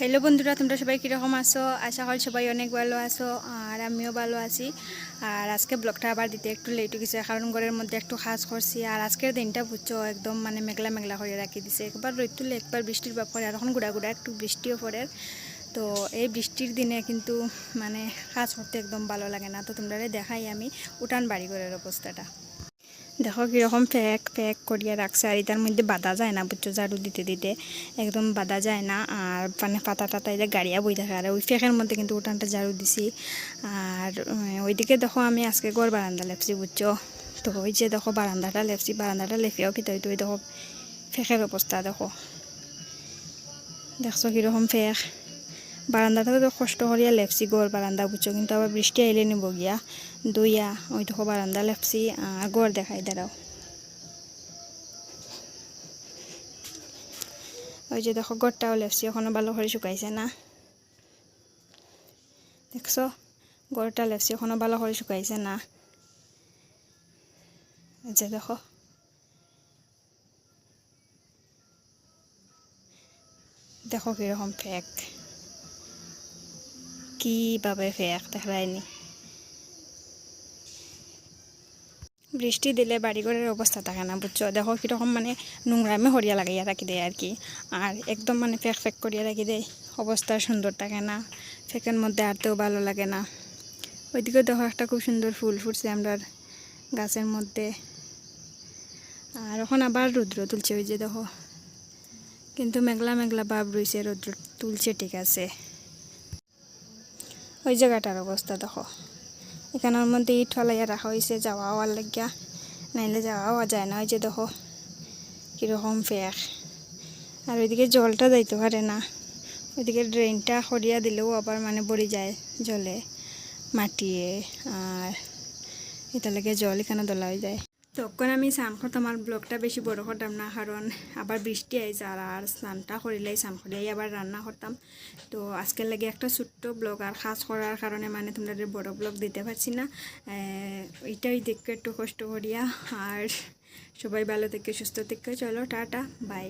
Hello বন্ধুরা, তোমরা সবাই কীরকম আছো? আশা করি সবাই অনেক ভালো আছো, আর আমিও ভালো আছি। আর আজকে ব্লগটা আবার দিতে একটু লেট হয়ে গেছে, কারণ ঘরের মধ্যে একটু খাস করছি, আর আজকের দিনটা বুঝছ, একদম মানে মেঘলা মেঘলা করে রাখি দিছে। একবার রোদ তুলে, একবার বৃষ্টির বাপ করে আর এখন গুড়া গুড়া একটু বৃষ্টিও পড়ে। তো এই বৃষ্টির দিনে কিন্তু মানে কাজ করতে একদম ভালো লাগে না। তো তোমরা দেখাই আমি উঠান বাড়ি ঘরের অবস্থাটা। দেখো কীরকম প্যাক প্যাক করিয়া রাখছে। আর এটার মধ্যে বাধা যায় না, বুঝছ? ঝাড়ু দিতে দিতে। একদম বাঁধা যায় না। আর মানে পাতা টাতা এটা গাড়িয়া বই থাকে। আর ওই ফ্যাকের মধ্যে কিন্তু উঠানটা ঝাড়ু দিছি। আর ওইদিকে দেখো, আমি আজকে ঘর বারান্দা লেপছি, বুঝছ? তো ওই যে দেখো, বারান্দাটা লেপছি। বারান্দাটা লেপিয়াও কি তুই দেখো ফেকের অবস্থা দেখো। দেখছ কীরকম ফেক বারান্দাটা তো কষ্ট করিয়া লেপছি গড় বারান্দা বুঝছ কিন্তু আবার বৃষ্টি আইলে নিব গিয়া দুইয়া, ওই দেখো বারান্দা আর গড় দেখাই দাঁড়াও ওই যে দেখো গড়টাও লেপছি এখনও ভালো করে শুকাইছে না। দেখছ? গড়টা লেপছি এখনও ভালো করে শুকাইছে না। যে দেখো। দেখো কীরকম ফেক কীভাবে ফেক দেখায়নি বৃষ্টি দিলে বাড়িঘরের অবস্থা থাকে না, বুঝছ? দেখো কীরকম মানে নোংরামে হরিয়া লাগাইয়া রাখি দেয় আর কি আর একদম মানে ফেক ফেক করিয়া রাখি দেয়। অবস্থা সুন্দর থাকে না। ফেকের মধ্যে আরতেও ভালো লাগে না। ওইদিকে দেখো একটা খুব সুন্দর ফুল ফুটছে আমরা গাছের মধ্যে। আর এখন আবার রুদ্র তুলছে, ওই যে দেখো। কিন্তু মেঘলা মেঘলা ভাব রয়েছে, রৌদ্র তুলছে, ঠিক আছে। ওই জায়গাটার অবস্থা দেখো। এখানের মধ্যে ইট ফলাইয়া রাখা হয়েছে যাওয়া হওয়ার লাগিয়া। নাইলে যাওয়া হওয়া যায় না, ওই যে দেখো, কীরকম ফেক আর ওইদিকে জলটা যাইতে পারে না। ওইদিকে ড্রেনটা সরিয়া দিলেও আবার মানে বড়ি যায় জলে, মাটিয়ে, আর এটা লাগে জল এখানে দলা হয়ে যায়। তখন আমি স্নান করতাম আর ব্লগটা বেশি বড় করতাম না কারণ আবার বৃষ্টি আইছে আর আর স্নানটা করিলেই স্নান করিয়াই আবার রান্না করতাম তো আজকের লাগে একটা ছোট্ট ব্লগ আর খাস করার কারণে মানে তোমাদের বড় ব্লগ দিতে পারছি না। এটাই দেখতে একটু কষ্ট করিয়া আর সবাই ভালো থেকে, সুস্থ থেকে। চলো, টাটা, বাই।